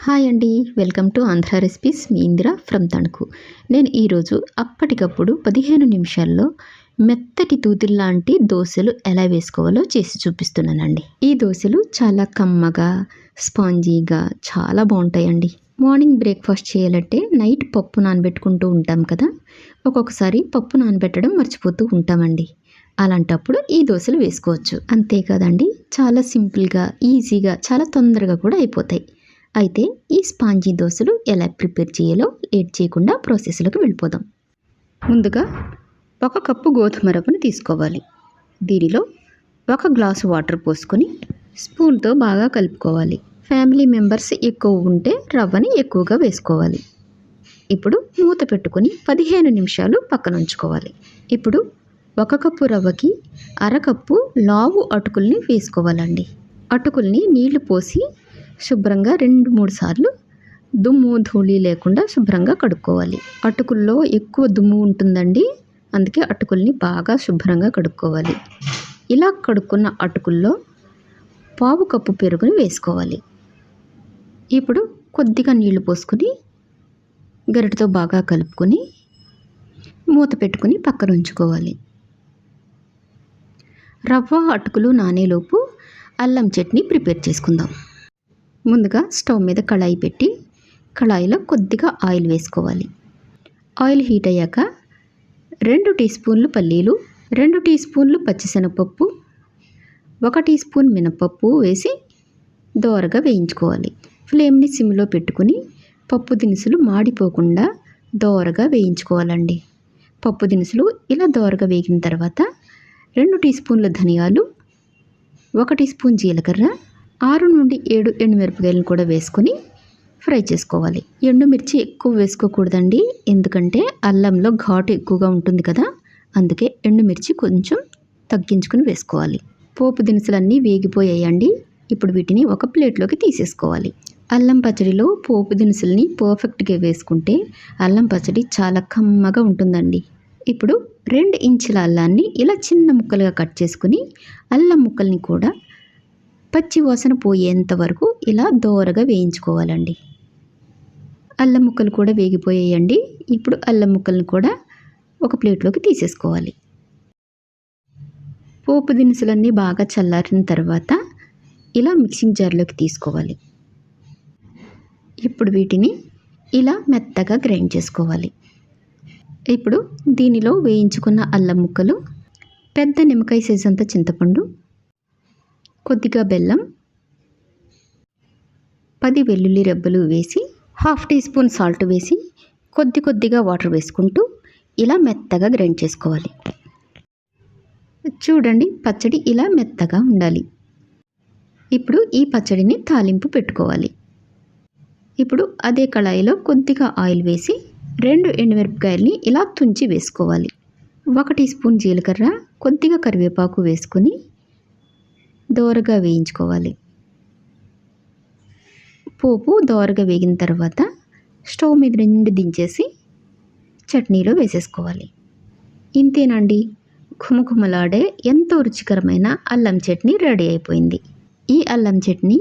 Hi అండి welcome to Andhra recipes. మీ Indira from Tanuku. నేను ఈరోజు అప్పటికప్పుడు పదిహేను నిమిషాల్లో మెత్తటి తూతిల్లాంటి దోశలు ఎలా వేసుకోవాలో చేసి చూపిస్తున్నానండి. ఈ దోశలు చాలా కమ్మగా స్పాంజీగా చాలా బాగుంటాయండి. మార్నింగ్ బ్రేక్ఫాస్ట్ చేయాలంటే నైట్ పప్పు నానబెట్టుకుంటూ ఉంటాం కదా ఒక్కొక్కసారి పప్పు నానబెట్టడం మర్చిపోతూ ఉంటామండి. అలాంటప్పుడు ఈ దోశలు వేసుకోవచ్చు. అంతేకాదండి చాలా సింపుల్గా ఈజీగా చాలా తొందరగా కూడా అయిపోతాయి. అయితే ఈ స్పాంజీ దోశలు ఎలా ప్రిపేర్ చేయాలో లేట్ చేయకుండా ప్రాసెస్లోకి వెళ్ళిపోదాం. ముందుగా ఒక కప్పు గోధుమ రవ్వను తీసుకోవాలి. దీనిలో ఒక గ్లాసు వాటర్ పోసుకొని స్పూన్తో బాగా కలుపుకోవాలి. ఫ్యామిలీ మెంబర్స్ ఎక్కువ ఉంటే రవ్వని ఎక్కువగా వేసుకోవాలి. ఇప్పుడు మూత పెట్టుకొని పదిహేను నిమిషాలు పక్కన ఉంచుకోవాలి. ఇప్పుడు ఒక కప్పు రవ్వకి అరకప్పు లావు అటుకుల్ని వేసుకోవాలండి. అటుకుల్ని నీళ్ళు పోసి శుభ్రంగా రెండు మూడు సార్లు దుమ్ము ధూళి లేకుండా శుభ్రంగా కడుక్కోవాలి. అటుకుల్లో ఎక్కువ దుమ్ము ఉంటుందండి. అందుకే అటుకుల్ని బాగా శుభ్రంగా కడుక్కోవాలి. ఇలా కడుక్కున్న అటుకుల్లో పావు కప్పు పెరుగుని వేసుకోవాలి. ఇప్పుడు కొద్దిగా నీళ్ళు పోసుకొని గరిటతో బాగా కలుపుకొని మూత పెట్టుకుని పక్కన ఉంచుకోవాలి. రవ్వ అటుకులు నానేలోపు అల్లం చట్నీ ప్రిపేర్ చేసుకుందాం. ముందుగా స్టవ్ మీద కళాయి పెట్టి కళాయిలో కొద్దిగా ఆయిల్ వేసుకోవాలి. ఆయిల్ హీట్ అయ్యాక రెండు టీ స్పూన్లు పల్లీలు రెండు టీ స్పూన్లు పచ్చిశనగపప్పు ఒక టీ స్పూన్ మినపప్పు వేసి దోరగా వేయించుకోవాలి. ఫ్లేమ్ని సిమ్లో పెట్టుకుని పప్పు దినుసులు మాడిపోకుండా దోరగా వేయించుకోవాలండి. పప్పు దినుసులు ఇలా దోరగా వేగిన తర్వాత రెండు టీ స్పూన్ల ధనియాలు ఒక టీ స్పూన్ జీలకర్ర ఆరు నుండి ఏడు ఎండుమిరపకాయలను కూడా వేసుకొని ఫ్రై చేసుకోవాలి. ఎండుమిర్చి ఎక్కువ వేసుకోకూడదండి. ఎందుకంటే అల్లంలో ఘాటు ఎక్కువగా ఉంటుంది కదా. అందుకే ఎండుమిర్చి కొంచెం తగ్గించుకుని వేసుకోవాలి. పోపు దినుసులన్నీ వేగిపోయాయండి. ఇప్పుడు వీటిని ఒక ప్లేట్లోకి తీసేసుకోవాలి. అల్లం పచ్చడిలో పోపు దినుసుల్ని పర్ఫెక్ట్గా వేసుకుంటే అల్లం పచ్చడి చాలా కమ్మగా ఉంటుందండి. ఇప్పుడు రెండు ఇంచుల అల్లాన్ని ఇలా చిన్న ముక్కలుగా కట్ చేసుకుని అల్లం ముక్కల్ని కూడా పచ్చి వాసన పోయేంత వరకు ఇలా దోరగా వేయించుకోవాలండి. అల్లం ముక్కలు కూడా వేగిపోయాయండి. ఇప్పుడు అల్లం ముక్కలను కూడా ఒక ప్లేట్లోకి తీసేసుకోవాలి. పోపు దినుసులన్నీ బాగా చల్లారిన తర్వాత ఇలా మిక్సింగ్ జార్లోకి తీసుకోవాలి. ఇప్పుడు వీటిని ఇలా మెత్తగా గ్రైండ్ చేసుకోవాలి. ఇప్పుడు దీనిలో వేయించుకున్న అల్లం ముక్కలు పెద్ద నిమ్మకాయ సైజ్ అంత చింతపండు కొద్దిగా బెల్లం పది వెల్లుల్లి రెబ్బలు వేసి హాఫ్ టీ స్పూన్ సాల్ట్ వేసి కొద్ది కొద్దిగా వాటర్ వేసుకుంటూ ఇలా మెత్తగా గ్రైండ్ చేసుకోవాలి. చూడండి పచ్చడి ఇలా మెత్తగా ఉండాలి. ఇప్పుడు ఈ పచ్చడిని తాలింపు పెట్టుకోవాలి. ఇప్పుడు అదే కళాయిలో కొద్దిగా ఆయిల్ వేసి రెండు ఎండుమిరపకాయల్ని ఇలా తుంచి వేసుకోవాలి. ఒక టీ స్పూన్ జీలకర్ర కొద్దిగా కరివేపాకు వేసుకొని దోరగా వేయించుకోవాలి. పోపు దోరగా వేగిన తర్వాత స్టవ్ మీద రెండు దించేసి చట్నీలో వేసేసుకోవాలి. ఇంతేనండి. ఘుమఘుమలాడే ఎంతో రుచికరమైన అల్లం చట్నీ రెడీ అయిపోయింది. ఈ అల్లం చట్నీ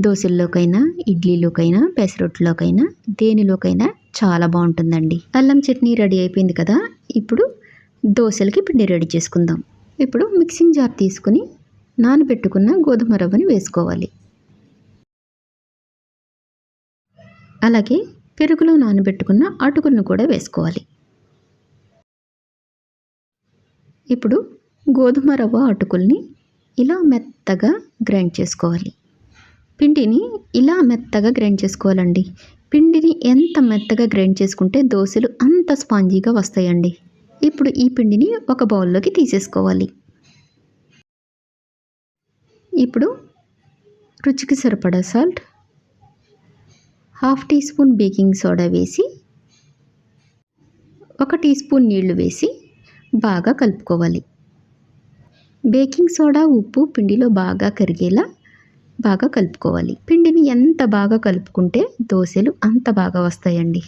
దోశల్లోకైనా ఇడ్లీలోకైనా పెసరొట్టులోకైనా దేనిలోకైనా చాలా బాగుంటుందండి. అల్లం చట్నీ రెడీ అయిపోయింది కదా ఇప్పుడు దోశలకి పిండి రెడీ చేసుకుందాం. ఇప్పుడు మిక్సింగ్ జార్ తీసుకుని నానబెట్టుకున్న గోధుమ రవ్వని వేసుకోవాలి. అలాగే పెరుగులో నానబెట్టుకున్న అటుకులను కూడా వేసుకోవాలి. ఇప్పుడు గోధుమ రవ్వ అటుకుల్ని ఇలా మెత్తగా గ్రైండ్ చేసుకోవాలి. పిండిని ఇలా మెత్తగా గ్రైండ్ చేసుకోవాలండి. పిండిని ఎంత మెత్తగా గ్రైండ్ చేసుకుంటే దోశలు అంత స్పాంజీగా వస్తాయండి. ఇప్పుడు ఈ పిండిని ఒక బౌల్లోకి తీసేసుకోవాలి. ఇప్పుడు రుచికి సరిపడా salt half teaspoon baking soda వేసి ఒక టీ స్పూన్ నీళ్ళు వేసి బాగా కలుపుకోవాలి. బేకింగ్ సోడా ఉప్పు పిండిలో బాగా కరిగేలా బాగా కలుపుకోవాలి. పిండిని ఎంత బాగా కలుపుకుంటే దోశలు అంత బాగా వస్తాయండి.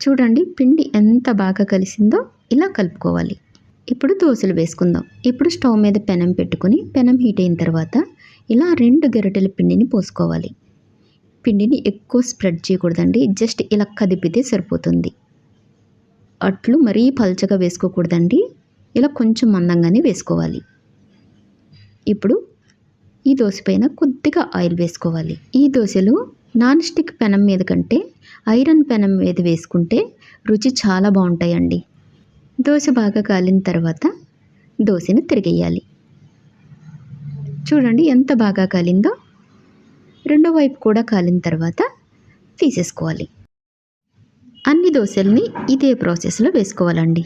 చూడండి పిండి ఎంత బాగా కలిసిందో ఇలా కలుపుకోవాలి. ఇప్పుడు దోశలు వేసుకుందాం. ఇప్పుడు స్టవ్ మీద పెనం పెట్టుకుని పెనం హీట్ అయిన తర్వాత ఇలా రెండు గెరటెల పిండిని పోసుకోవాలి. పిండిని ఎక్కువ స్ప్రెడ్ చేయకూడదండి. జస్ట్ ఇలా కదిపితే సరిపోతుంది. అట్లు మరీ పల్చగా వేసుకోకూడదండి. ఇలా కొంచెం మందంగానే వేసుకోవాలి. ఇప్పుడు ఈ దోశ పైన కొద్దిగా ఆయిల్ వేసుకోవాలి. ఈ దోశలు నాన్ స్టిక్ పెనం మీద కంటే ఐరన్ పెనం మీద వేసుకుంటే రుచి చాలా బాగుంటాయండి. దోశ బాగా కాలిన తర్వాత దోశని తిరిగేయాలి. చూడండి ఎంత బాగా కాలిందో. రెండో వైపు కూడా కాలిన తర్వాత తీసేసుకోవాలి. అన్ని దోశల్ని ఇదే ప్రాసెస్లో వేసుకోవాలండి.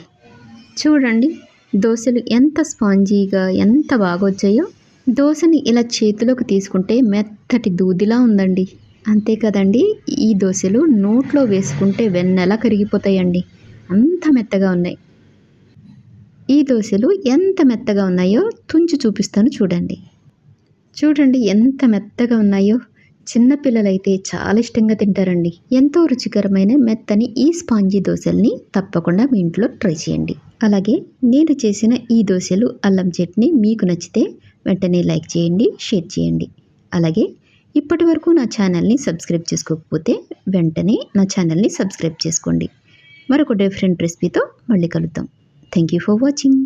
చూడండి దోశలు ఎంత స్పాంజీగా ఎంత బాగా వచ్చాయో దోశని ఇలా చేతిలోకి తీసుకుంటే మెత్తటి దూదిలా ఉందండి. అంతే కదండి ఈ దోశలు నోట్లో వేసుకుంటే వెన్నెలా కరిగిపోతాయండి. అంత మెత్తగా ఉన్నాయి. ఈ దోశలు ఎంత మెత్తగా ఉన్నాయో తుంచి చూపిస్తాను చూడండి. చూడండి ఎంత మెత్తగా ఉన్నాయో. చిన్నపిల్లలైతే చాలా ఇష్టంగా తింటారండి. ఎంతో రుచికరమైన మెత్తని ఈ స్పాంజీ దోశల్ని తప్పకుండా మీ ఇంట్లో ట్రై చేయండి. అలాగే నేను చేసిన ఈ దోశలు అల్లం చట్నీ మీకు నచ్చితే వెంటనే లైక్ చేయండి షేర్ చేయండి. అలాగే ఇప్పటి వరకు నా ఛానల్ని సబ్స్క్రైబ్ చేసుకోకపోతే వెంటనే నా ఛానల్ని సబ్స్క్రైబ్ చేసుకోండి. మరొక డిఫరెంట్ రెసిపీతో మళ్ళీ కలుద్దాం. Thank you for watching.